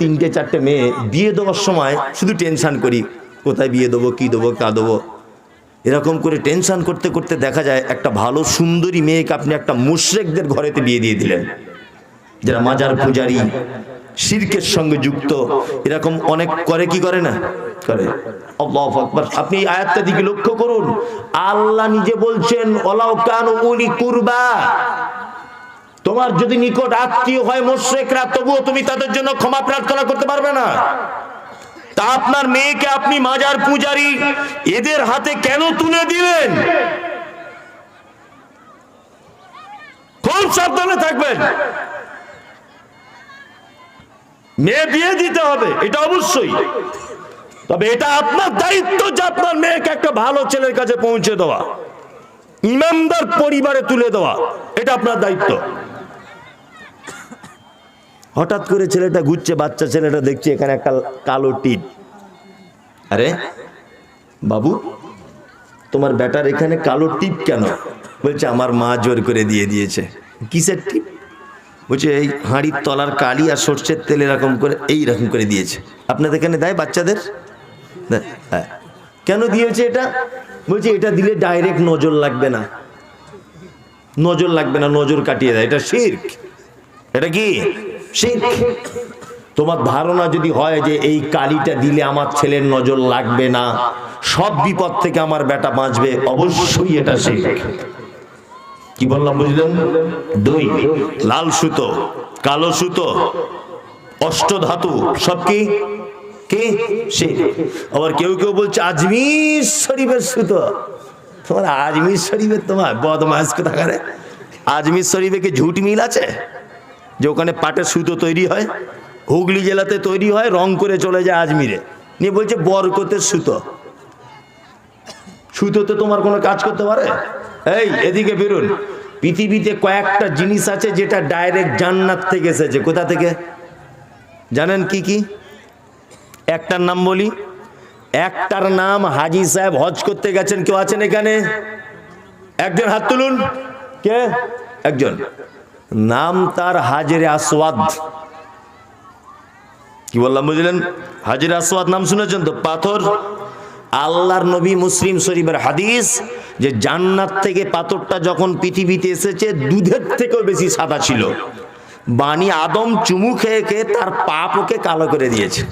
তিনটে, চারটে মেয়ে বিয়ে দেওয়ার সময় শুধু টেনশান করি। কোথায় বিয়ে দেবো, কী দেবো, কা দেবো? এরকম করে টেনশান করতে করতে দেখা যায় একটা ভালো সুন্দরী মেয়েকে আপনি একটা মুশ্রেকদের ঘরেতে বিয়ে দিয়ে দিলেন। যারা মাজার পূজারি, শিরকের সঙ্গে যুক্ত, এরকম অনেক করে কি করে না? করে। আপনি এই আয়াতটা দিকে লক্ষ্য করুন। আল্লাহ নিজে বলছেন ওলাও কান উলি কুরবা। তোমার যদি নিকট আত্মীয় হয় মোশেকরা তবুও তুমি তাদের জন্য ক্ষমা প্রার্থনা করতে পারবে না। তা আপনার মেয়েকে আপনি মাজার পূজারি, এদের হাতে কেন তুলে দিলেন? খুব সাবধানে থাকবেন। মেয়ে বিয়ে দিতে হবে, এটা অবশ্যই। তবে এটা আপনার দায়িত্ব যে আপনার মেয়েকে একটা ভালো ছেলের কাছে পৌঁছে দেওয়া। ইমামদার পরিবারে তুলে দেওয়া, এটা আপনার দায়িত্ব। হঠাৎ করে ছেলেটা ঘুরছে, বাচ্চা ছেলেটা দেখছে এখানে একটা কালো টিপ আরে, বাবু, তোমার বেটার এখানে কালো টিপ কেন? বলছে, আমার মা জোর করে দিয়ে দিয়েছে। কিসের টিপ? বলছে, এই হাঁড়ির তলার কালি আর সর্ষের তেল এরকম করে, এই রকম করে দিয়েছে। আপনাদের এখানে দেয় বাচ্চাদের? হ্যাঁ। কেন দিয়েছে এটা? বলছে, এটা দিলে ডাইরেক্ট নজর লাগবে না। নজর লাগবে না, নজর কাটিয়ে দেয়। এটা শির্ক। এটা কি? শির্ক তোমার ধারণা যদি হয় যে এই কালিটা দিলে আমার ছেলের নজর লাগবে না, সব বিপদ থেকে আমার বেটা বাঁচবে, অবশ্যই এটা শির্ক কি বললাম, বুঝলেন? দুই, লাল সুতো, কালো সুতো অষ্টধাতু সব কি? আবার কেউ কেউ বলছে, আজমির শরীফের সুতো। তোমার আজমির শরীফের তোমার বদমাস কোথাকারে? আজমির শরীফে কি ঝুট মিল আছে? যে ওখানে পাটের সুতো তৈরি হয়, হুগলি জেলাতে তৈরি হয়, রং করে চলে যায় আজমিরে। নিয়ে বলছে বরকতের সুতো। সুতোতে তোমার কোনো কাজ করতে পারে? এই, এদিকে বেরুন। পৃথিবীতে কয়েকটা জিনিস আছে যেটা ডাইরেক্ট জান্নাত থেকে এসেছে। কোথা থেকে? জানেন কি কি? একটার নাম বলি। একটার নাম হাজি সাহেব হজ করতে গেছেন। কেউ আছেন এখানে? একজন হাত তুলুন। কে? একজন। নাম তার হাজের আসওয়াদ। কি বললাম, বুঝলেন? হাজির আসওয়াদ নাম শুনেছেন তো? পাথর। আল্লাহর নবী মুসলিম শরীফের হাদিস যে জান্নাত থেকে পাথরটা যখন পৃথিবীতে এসেছে, দুধের থেকেও বেশি সাদা ছিল। বাণী আদম চুমু খেয়ে খেয়ে তার পাপ ওকে কালো করে দিয়েছে।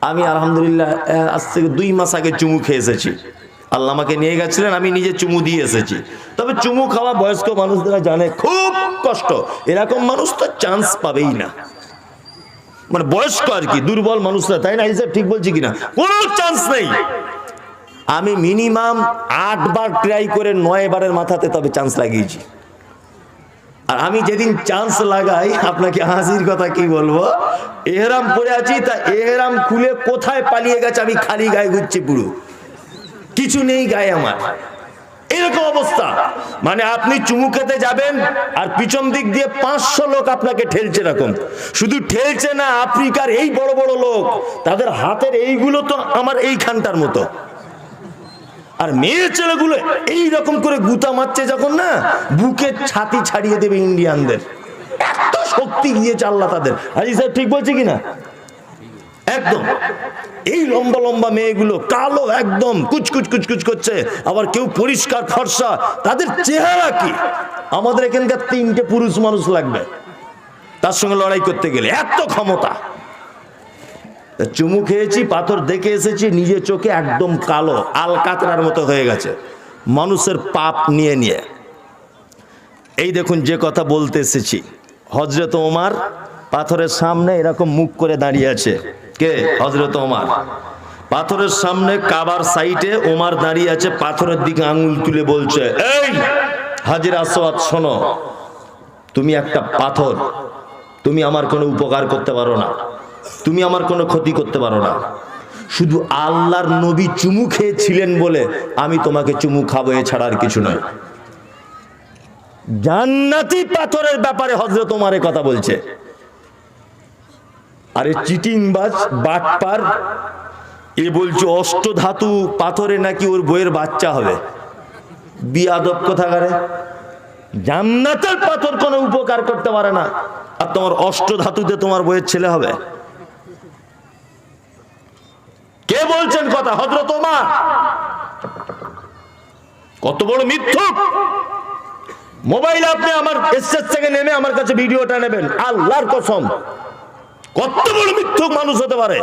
আমি আলহামদুলিল্লাহ আজ থেকে দুই মাস আগে চুমু খেয়ে এসেছি। আল্লাহ আমাকে নিয়ে গেছিলেন, আমি নিজে চুমু দিয়ে এসেছি। তবে চুমু খাওয়া বয়স্ক মানুষরা জানে, খুব কষ্ট। এরকম মানুষ তো চান্স পাবেই না। মানে বয়স্ক আর কি, দুর্বল মানুষরা, তাই না হিসাব? ঠিক বলছি কিনা? কোনো চান্স নেই। আমি মিনিমাম আট বার ট্রাই করে নয় বারের মাথাতে তবে চান্স লাগিয়েছি। আর আমি যেদিন চান্স লাগাই, আপনাকে হাসির কথা কি বলব? এহরাম পরে আছি, তা এহরাম খুলে কোথায় পালিয়ে গেছে আমি খালি গায়ে ঘুরছি পুরো। কিছু নেই গায়ে আমার। এরকম অবস্থা। মানে আপনি চুমু খেতে যাবেন আর পিছন দিক দিয়ে পাঁচশো লোক আপনাকে ঠেলছে এরকম। শুধু ঠেলছে না, আফ্রিকার এই বড় বড় লোক, তাদের হাতের এইগুলো তো আমার এই এইখানটার মতো। আর মেয়ে ছেলেগুলো এই রকম করে গুতা মারছে যখন না, বুকের ছাতি ছাড়িয়ে দেবে ইন্ডিয়ানদের। এত শক্তি দিয়েছে আল্লাহ তাদের। হাজি স্যার ঠিক বলছে কিনা? একদম। এই লম্বা লম্বা মেয়েগুলো কালো একদম কুচকুচ কুচকুচ করছে, আবার কেউ পরিষ্কার ফর্সা, তাদের চেহারা কি? আমাদের এখানকার তিনটে পুরুষ মানুষ লাগবে, তার সঙ্গে লড়াই করতে গেলে, এত ক্ষমতা। চুমু খেয়েছি, পাথর দেখে এসেছি নিজের চোখে একদম কালো আল কাতরার মতো হয়ে গেছে, মানুষের পাপ নিয়ে নিয়ে। এই দেখুন যে কথা বলতে এসেছি হজরত ওমার পাথরের সামনে এরকম মুখ করে দাঁড়িয়ে আছে। কে? হজরত ওমার। পাথরের সামনে কাবার সাইটে ওমার দাঁড়িয়ে আছে, পাথরের দিকে আঙুল তুলে বলছে, এই হাজির আসওয়াত শোনো, তুমি একটা পাথর, তুমি আমার কোনো উপকার করতে পারো না, তুমি আমার কোনো ক্ষতি করতে পারো না। শুধু আল্লাহর নবী চুমু খেয়েছিলেন বলে আমি তোমাকে চুমু খাব এছাড়া আর কিছু নয়। জান্নাতি পাথরের ব্যাপারে হজরত তোমারে কথা বলছে। আরে চিটিং বাজ বাটপার, এ বলছে অষ্টধাতু পাথরে নাকি ওর বইয়ের বাচ্চা হবে? বিয়াদব কোথাকারে? জান্নাতের পাথর কোনো উপকার করতে পারে না। আর তোমার অষ্ট ধাতুতে তোমার বইয়ের ছেলে হবে? কে বলছেন কথা? হজরত ওমর? কত বড় মিথ্যুক! মোবাইল আপনি আমার এসএস থেকে নেমে আমার কাছে ভিডিওটা নেবেন। আল্লাহর কসম। কত বড় মিথ্যুক মানুষ হতে পারে?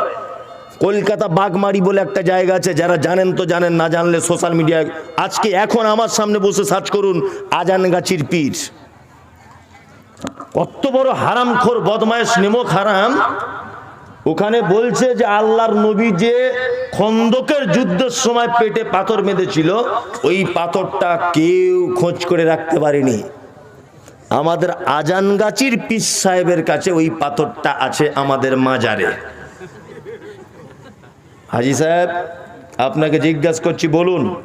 কলকাতা বাগমারি বলে একটা জায়গা আছে, যারা জানেন তো জানেন, না জানলে সোশ্যাল মিডিয়ায় আজকে এখন আমার সামনে বসে সার্চ করুন আজানগাছির পীর। কত বড় হারামখোর বদমায়েশ নেমক হারাম। ওখানে বলছে যে আল্লাহর নবী যে খন্দকের যুদ্ধের সময় পেটে পাথর বেঁধেছিল, ওই পাথরটা কেউ খোঁজ করে রাখতে পারেনি। আমাদের আজানগাছির পিস সাহেবের কাছে ওই পাথরটা আছে আমাদের মাজারে। হাজি সাহেব, আপনাকে জিজ্ঞাসা করছি, বলুন,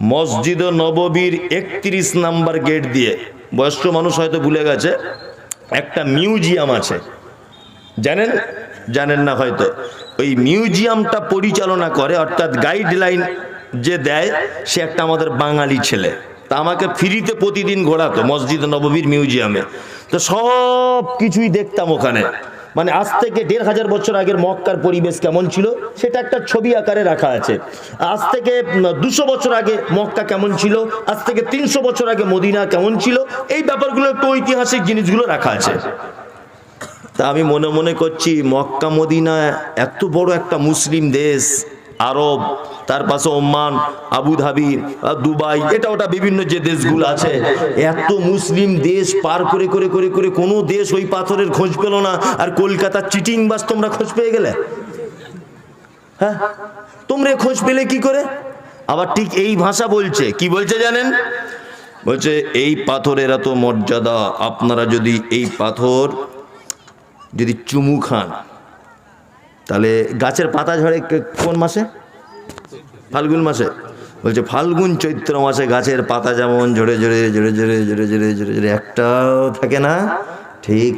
মসজিদ নববীর একত্রিশ নাম্বার গেট দিয়ে, বয়স্ক মানুষ হয়তো ভুলে গেছে, একটা মিউজিয়াম আছে। জানেন? জানেন না হয়তো। ওই মিউজিয়ামটা পরিচালনা করে, অর্থাৎ গাইডলাইন যে দেয়, সে একটা আমাদের বাঙালি ছেলে। তা আমাকে ফ্রিতে প্রতিদিন ঘোরাতো, মসজিদ নববীর মিউজিয়ামে। তো সব কিছুই দেখতাম ওখানে। মানে আজ থেকে দেড় হাজার বছর আগের মক্কার পরিবেশ কেমন ছিল, সেটা একটা ছবি আকারে রাখা আছে। আজ থেকে দুশো বছর আগে মক্কা কেমন ছিল, আজ থেকে তিনশো বছর আগে মদিনা কেমন ছিল, এই ব্যাপারগুলো একটু ঐতিহাসিক জিনিসগুলো রাখা আছে। তা আমি মনে মনে করছি মক্কা মদিনা এত বড় একটা মুসলিম দেশ আরব, তার পাশে ওমান আবুধাবি দুবাই, এটা ওটা বিভিন্ন যে দেশগুলো আছে। এত মুসলিম দেশ পার করে করে করে করে কোনো দেশ ওই পাথরের খোঁজ পেল না। আর কলকাতার চিটিং বাস তোমরা খোঁজ পেয়ে গেলে? হ্যাঁ? তোমরা খোঁজ পেলে কি করে? আবার ঠিক এই ভাষা বলছে। কি বলছে জানেন? বলছে, এই পাথরের এত মর্যাদা, আপনারা যদি এই পাথর যদি চুমু খান তাহলে গাছের পাতা ঝরে কোন মাসে? ফাল্গুন মাসে। বলছে, ফাল্গুন চৈত্র মাসে গাছের পাতা যেমন ঝরে ঝরে ঝরে ঝরে ঝরে ঝরে ঝরে, একটাও থাকে না। ঠিক।